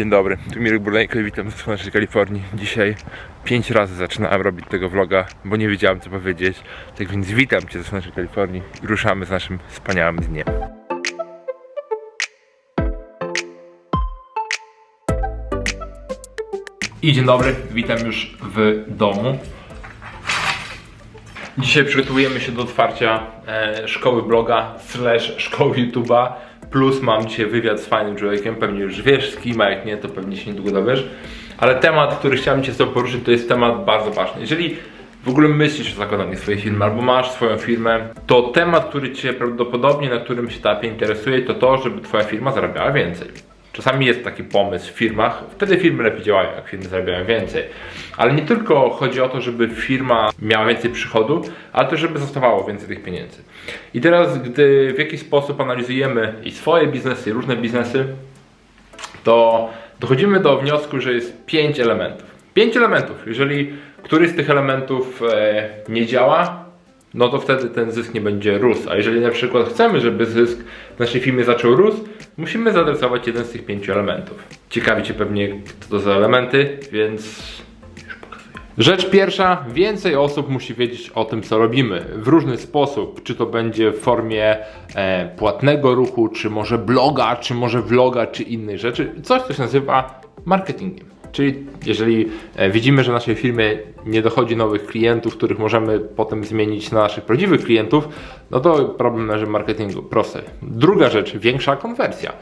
Dzień dobry, tu Mirek Burlejko i witam w słonecznej Kalifornii. Dzisiaj pięć razy zaczynałem robić tego vloga, bo nie wiedziałem co powiedzieć. Tak więc witam Cię ze słonecznej Kalifornii i ruszamy z naszym wspaniałym dniem. I dzień dobry, witam już w domu. Dzisiaj przygotowujemy się do otwarcia e, szkoły bloga slash szkoły YouTube'a. Plus mam dzisiaj wywiad z fajnym człowiekiem, pewnie już wiesz z kim, a jak nie, to pewnie się niedługo dowiesz. Ale temat, który chciałem Cię z tobą poruszyć, to jest temat bardzo ważny. Jeżeli w ogóle myślisz o zakładaniu swojej firmy albo masz swoją firmę, to temat, który Cię prawdopodobnie na którym etapie interesuje, to to, żeby Twoja firma zarabiała więcej. Czasami jest taki pomysł w firmach, wtedy firmy lepiej działają, jak firmy zarabiają więcej. Ale nie tylko chodzi o to, żeby firma miała więcej przychodu, ale też, żeby zostawało więcej tych pieniędzy. I teraz, gdy w jakiś sposób analizujemy i swoje biznesy, i różne biznesy, to dochodzimy do wniosku, że jest pięć elementów. Pięć elementów. Jeżeli któryś z tych elementów e, nie działa, no to wtedy ten zysk nie będzie rósł. A jeżeli na przykład chcemy, żeby zysk w naszej firmie zaczął rósł, musimy zaadresować jeden z tych pięciu elementów. Ciekawi Cię pewnie, co to za elementy, więc. Rzecz pierwsza, więcej osób musi wiedzieć o tym, co robimy w różny sposób. Czy to będzie w formie e, płatnego ruchu, czy może bloga, czy może vloga, czy innej rzeczy. Coś, co się nazywa marketingiem. Czyli jeżeli e, widzimy, że naszej firmie nie dochodzi nowych klientów, których możemy potem zmienić na naszych prawdziwych klientów, no to problem leży w marketingu. Proste. Druga rzecz, większa konwersja.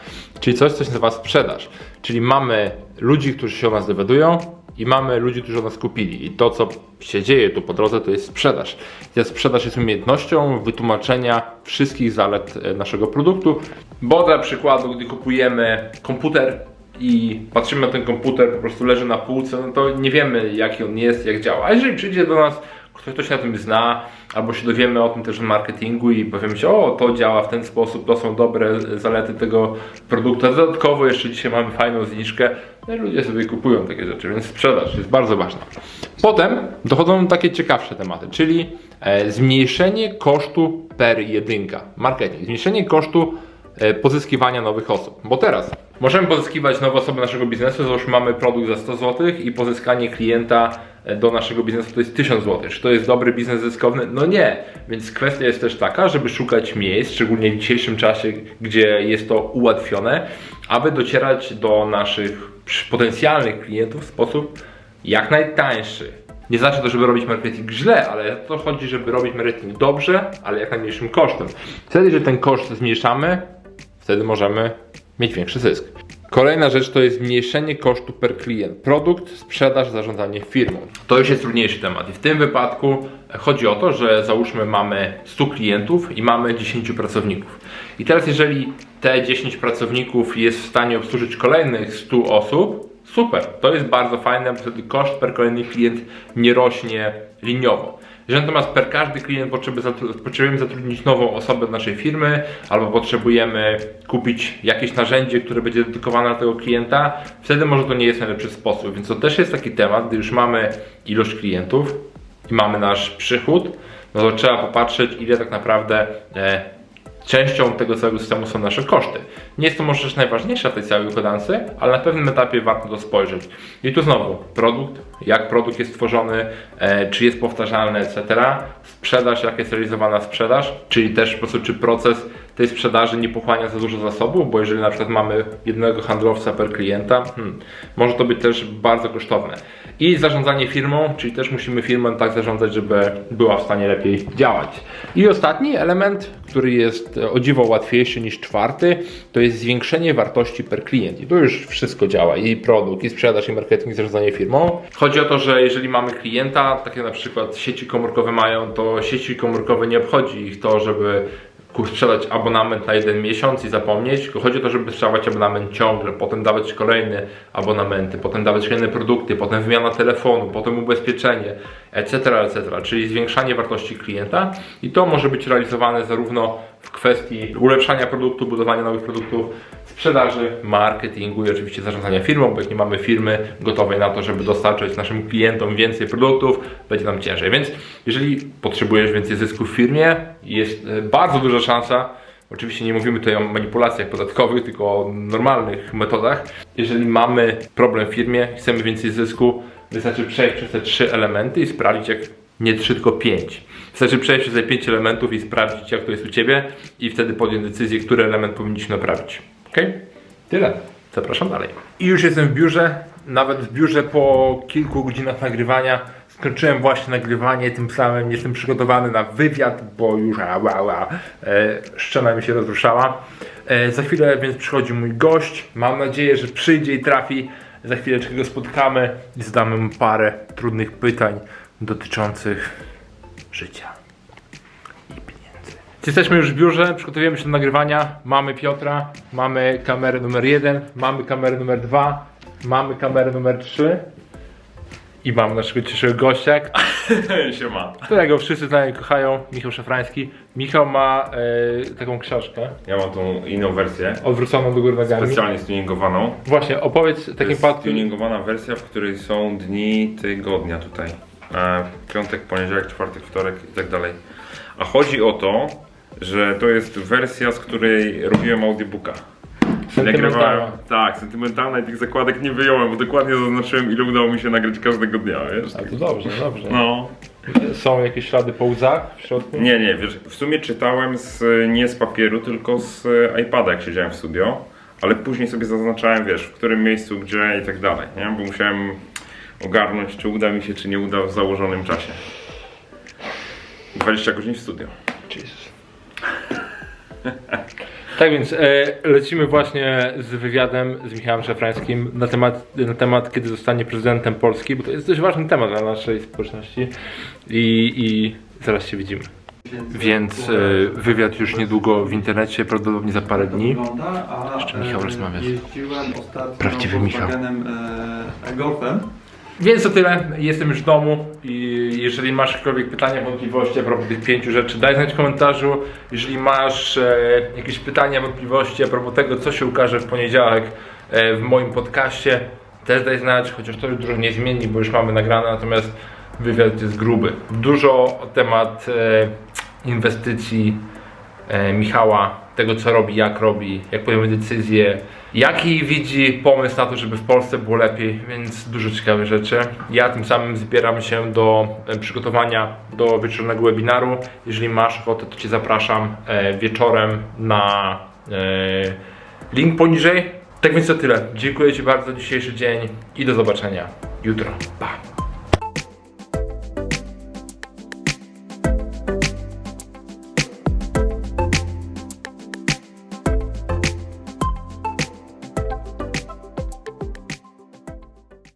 Czyli coś, co się nazywa sprzedaż. Czyli mamy ludzi, którzy się o nas dowiadują, i mamy ludzi, którzy o nas kupili. I to, co się dzieje tu po drodze, to jest sprzedaż. Ta sprzedaż jest umiejętnością wytłumaczenia wszystkich zalet e, naszego produktu. Bo dla przykładu, gdy kupujemy komputer i patrzymy na ten komputer, po prostu leży na półce, no to nie wiemy, jaki on jest, jak działa. A jeżeli przyjdzie do nas ktoś, kto się na tym zna, albo się dowiemy o tym też w marketingu i powiemy się, o, to działa w ten sposób, to są dobre zalety tego produktu. A dodatkowo jeszcze dzisiaj mamy fajną zniżkę, no i ludzie sobie kupują takie rzeczy, więc sprzedaż jest bardzo ważna. Potem dochodzą takie ciekawsze tematy, czyli e, zmniejszenie kosztu per jedynka. Marketing. Zmniejszenie kosztu e, pozyskiwania nowych osób. Bo teraz możemy pozyskiwać nowe osoby naszego biznesu, załóżmy mamy produkt za 100 zł i pozyskanie klienta e, do naszego biznesu to jest 1000 zł. Czy to jest dobry biznes zyskowny? No nie. Więc kwestia jest też taka, żeby szukać miejsc, szczególnie w dzisiejszym czasie, gdzie jest to ułatwione, aby docierać do naszych potencjalnych klientów w sposób jak najtańszy. Nie znaczy to, żeby robić marketing źle, ale to chodzi, żeby robić marketing dobrze, ale jak najmniejszym kosztem. Wtedy, jeżeli ten koszt zmniejszamy, wtedy możemy mieć większy zysk. Kolejna rzecz to jest zmniejszenie kosztu per klient. Produkt, sprzedaż, zarządzanie firmą. To już jest trudniejszy temat i w tym wypadku chodzi o to, że załóżmy mamy 100 klientów i mamy 10 pracowników. I teraz jeżeli te 10 pracowników jest w stanie obsłużyć kolejnych 100 osób, super, to jest bardzo fajne, bo wtedy koszt per kolejny klient nie rośnie liniowo. Jeżeli natomiast per każdy klient potrzebujemy zatrudnić nową osobę do naszej firmy, albo potrzebujemy kupić jakieś narzędzie, które będzie dedykowane dla tego klienta, wtedy może to nie jest najlepszy sposób. Więc to też jest taki temat, gdy już mamy ilość klientów i mamy nasz przychód, no to trzeba popatrzeć, ile tak naprawdę e, częścią tego całego systemu są nasze koszty. Nie jest to może rzecz najważniejsza w tej całej układance, ale na pewnym etapie warto to spojrzeć. I tu znowu produkt, jak produkt jest tworzony, e, czy jest powtarzalny, etc. Sprzedaż, jak jest realizowana sprzedaż, czyli też po prostu czy proces tej sprzedaży nie pochłania za dużo zasobów, bo jeżeli na przykład mamy jednego handlowca per klienta, hmm, może to być też bardzo kosztowne. I zarządzanie firmą, czyli też musimy firmę tak zarządzać, żeby była w stanie lepiej działać. I ostatni element, który jest e, o dziwo łatwiejszy niż czwarty, to jest zwiększenie wartości per klient. I tu już wszystko działa, i produkt, i sprzedaż, i marketing, i zarządzanie firmą. Chodzi o to, że jeżeli mamy klienta, takie na przykład sieci komórkowe mają, to sieci komórkowe nie obchodzi ich to, żeby sprzedać abonament na jeden miesiąc i zapomnieć, tylko chodzi o to, żeby sprzedawać abonament ciągle, potem dawać kolejne abonamenty, potem dawać kolejne produkty, potem wymiana telefonu, potem ubezpieczenie, etc., etc., czyli zwiększanie wartości klienta i to może być realizowane zarówno w kwestii ulepszania produktu, budowania nowych produktów, sprzedaży, marketingu i oczywiście zarządzania firmą, bo jak nie mamy firmy gotowej na to, żeby dostarczać naszym klientom więcej produktów, będzie nam ciężej. Więc jeżeli potrzebujesz więcej zysku w firmie, jest e, bardzo duża szansa, Oczywiście nie mówimy tutaj o manipulacjach podatkowych, tylko o normalnych metodach. Jeżeli mamy problem w firmie, chcemy więcej zysku, wystarczy przejść przez te trzy elementy i sprawdzić, jak nie trzy, tylko pięć. Wystarczy przejść przez te pięć elementów i sprawdzić, jak to jest u Ciebie i wtedy podjąć decyzję, który element powinniśmy naprawić. Ok? Tyle. Zapraszam dalej. I już jestem w biurze, nawet w biurze po kilku godzinach nagrywania. Skończyłem właśnie nagrywanie, tym samym jestem przygotowany na wywiad, bo już ała, ała, e, szczena mi się rozruszała. E, za chwilę więc przychodzi mój gość. Mam nadzieję, że przyjdzie i trafi. Za chwileczkę go spotkamy i zadamy mu parę trudnych pytań dotyczących życia i pieniędzy. Jesteśmy już w biurze, przygotowujemy się do nagrywania. Mamy Piotra, mamy kamerę numer jeden, mamy kamerę numer dwa, mamy kamerę numer trzy i mamy naszego dzisiejszego gościa, Siema. którego wszyscy znają i kochają, Michał Szafrański. Michał ma e, taką książkę Ja mam tą inną wersję, odwróconą do góry nogami. specjalnie stuningowaną. Właśnie, opowiedz To takim jest patrz. stuningowana wersja, w której są dni tygodnia tutaj. E, piątek, poniedziałek, czwartek, wtorek i tak dalej. A chodzi o to, że to jest wersja, z której robiłem audiobooka. Sentymentalna. tak, sentymentalna i tych zakładek nie wyjąłem, bo dokładnie zaznaczyłem ile udało mi się nagrać każdego dnia, wiesz? A to dobrze, dobrze. No. Są jakieś ślady po łzach w środku? Nie, nie, wiesz, w sumie czytałem z, nie z papieru, tylko z e, iPada, jak siedziałem w studio, ale później sobie zaznaczałem, wiesz, w którym miejscu, gdzie i tak dalej, nie? Bo musiałem ogarnąć, czy uda mi się, czy nie uda w założonym czasie. 20 godzin w studio. Jesus. Tak więc e, lecimy właśnie z wywiadem z Michałem Szafrańskim na temat, na temat, kiedy zostanie prezydentem Polski, bo to jest dość ważny temat dla naszej społeczności i, i zaraz się widzimy. Więc e, wywiad już niedługo w internecie, prawdopodobnie za parę dni. Jeszcze Michał rozmawia z- Jeździłem ostatnio Prawdziwy Michał. E, Golfem. Więc to tyle, jestem już w domu i jeżeli masz jakiekolwiek pytania, wątpliwości a propos tych pięciu rzeczy, daj znać w komentarzu. Jeżeli masz e, jakieś pytania, wątpliwości a propos tego, co się ukaże w poniedziałek e, w moim podcaście, też daj znać, chociaż to już dużo nie zmieni, bo już mamy nagrane, natomiast wywiad jest gruby. Dużo o temat e, inwestycji e, Michała, tego co robi, jak robi, jak podejmuje decyzje, jaki widzi pomysł na to, żeby w Polsce było lepiej, więc dużo ciekawych rzeczy. Ja tym samym zbieram się do e, przygotowania do wieczornego webinaru. Jeżeli masz ochotę, to Cię zapraszam e, wieczorem na e, link poniżej. Tak więc to tyle. Dziękuję Ci bardzo za dzisiejszy dzień i do zobaczenia jutro. Pa!